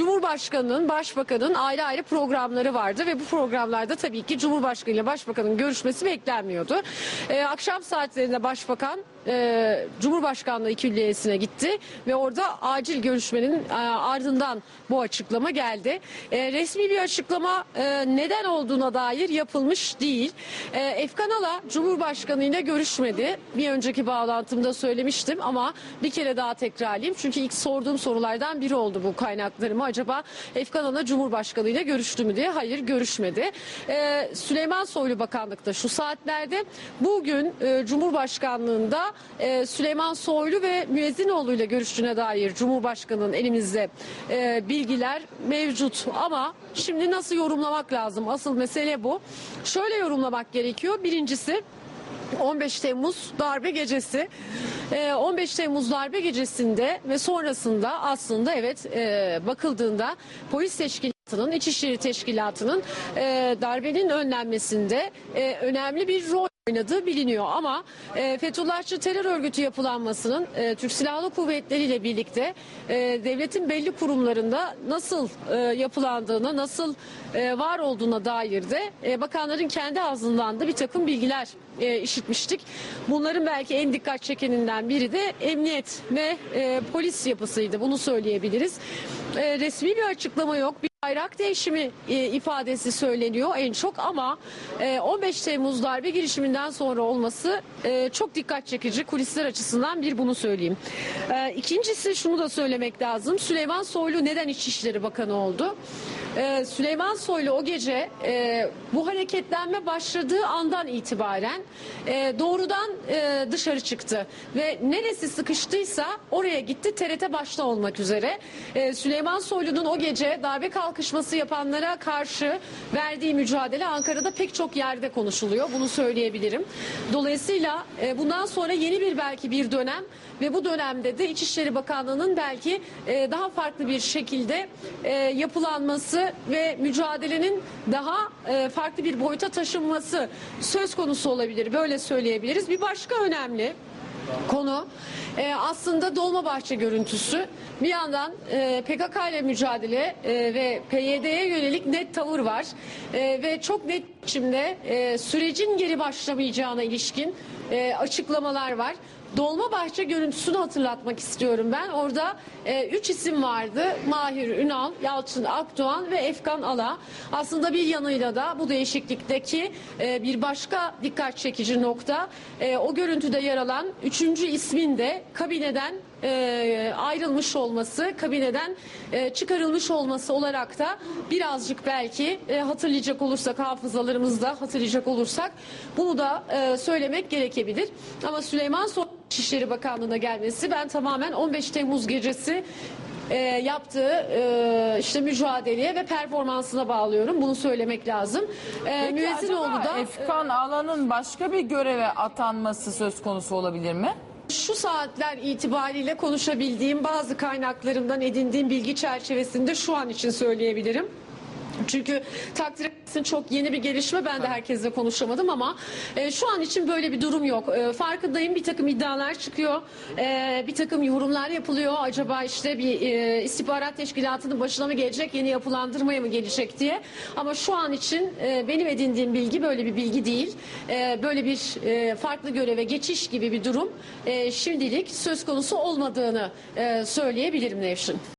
Cumhurbaşkanının, Başbakanın ayrı ayrı programları vardı ve bu programlarda tabii ki Cumhurbaşkanı ile Başbakanın görüşmesi beklenmiyordu. Ee, akşam saatlerinde Başbakan e, Cumhurbaşkanlığı külliyesine gitti ve orada acil görüşmenin e, ardından bu açıklama geldi. E, resmi bir açıklama e, neden olduğuna dair yapılmış değil. E, Efkan Ala Cumhurbaşkanı ile görüşmedi. Bir önceki bağlantımda söylemiştim ama bir kere daha tekrarlayayım. Çünkü ilk sorduğum sorulardan biri oldu bu kaynaklarıma. Acaba Efkan Ala Cumhurbaşkanı ile görüştü mü diye. Hayır görüşmedi. E, Süleyman Soylu bakanlıkta şu saatlerde bugün e, Cumhurbaşkanlığında e, Süleyman Soylu ve Müezzinoğlu ile görüştüğüne dair Cumhurbaşkanı'nın elimizde e, bilgiler mevcut. Ama şimdi nasıl yorumlamak lazım? Asıl mesele bu. Şöyle yorumlamak gerekiyor. Birincisi 15 Temmuz darbe gecesi. Ee, 15 Temmuz darbe gecesinde ve sonrasında aslında evet e, bakıldığında polis teşkilatının, İçişleri Teşkilatı'nın e, darbenin önlenmesinde e, önemli bir rol oynadığı biliniyor ama e, Fethullahçı terör örgütü yapılanmasının e, Türk Silahlı Kuvvetleri ile birlikte e, devletin belli kurumlarında nasıl e, yapılandığına, nasıl e, var olduğuna dair de e, bakanların kendi ağzından da bir takım bilgiler e, işitmiştik. Bunların belki en dikkat çekeninden biri de emniyet ve e, polis yapısıydı. Bunu söyleyebiliriz. E, resmi bir açıklama yok. Bir bayrak değişimi e, ifadesi söyleniyor en çok ama e, 15 Temmuz darbe girişiminden sonra olması e, çok dikkat çekici kulisler açısından bir bunu söyleyeyim. E, ikincisi şunu da söylemek lazım. Süleyman Soylu neden İçişleri Bakanı oldu? E, Süleyman Soylu o gece e, bu hareketlenme başladığı andan itibaren e, doğrudan e, dışarı çıktı ve neresi sıkıştıysa oraya gitti TRT başta olmak üzere. E, Süleyman Soylu'nun o gece darbe kalkışması yapanlara karşı verdiği mücadele Ankara'da pek çok yerde konuşuluyor. Bunu söyleyebilirim. Dolayısıyla e, bundan sonra yeni bir belki bir dönem ve bu dönemde de İçişleri Bakanlığı'nın belki e, daha farklı bir şekilde e, yapılanması ve mücadelenin daha e, farklı bir boyuta taşınması söz konusu olabilir. Böyle söyleyebiliriz. Bir başka önemli konu e, aslında Dolmabahçe görüntüsü. Bir yandan e, PKK ile mücadele e, ve PYD'ye yönelik net tavır var E, ve çok net biçimde e, sürecin geri başlamayacağına ilişkin e, açıklamalar var. Dolmabahçe görüntüsünü hatırlatmak istiyorum ben. Orada e, üç isim vardı. Mahir Ünal, Yalçın Akdoğan ve Efkan Ala. Aslında bir yanıyla da bu değişiklikteki e, bir başka dikkat çekici nokta e, o görüntüde yer alan üçüncü ismin de kabineden e, ayrılmış olması, kabineden e, çıkarılmış olması olarak da birazcık belki e, hatırlayacak olursak, hafızalarımızda hatırlayacak olursak bunu da e, söylemek gerekebilir. Ama Süleyman Soylu İçişleri Bakanlığı'na gelmesi ben tamamen 15 Temmuz gecesi e, yaptığı e, işte mücadeleye ve performansına bağlıyorum. Bunu söylemek lazım. E, Müezzinoğlu da Efkan Alan'ın başka bir göreve atanması söz konusu olabilir mi? Şu saatler itibariyle konuşabildiğim bazı kaynaklarımdan edindiğim bilgi çerçevesinde şu an için söyleyebilirim. Çünkü takdir etsin çok yeni bir gelişme. Ben de herkesle konuşamadım ama e, şu an için böyle bir durum yok. E, farkındayım bir takım iddialar çıkıyor. E, bir takım yorumlar yapılıyor. Acaba işte bir e, istihbarat teşkilatının başına mı gelecek, yeni yapılandırmaya mı gelecek diye. Ama şu an için e, benim edindiğim bilgi böyle bir bilgi değil. E, böyle bir e, farklı göreve geçiş gibi bir durum e, şimdilik söz konusu olmadığını e, söyleyebilirim Nevşin.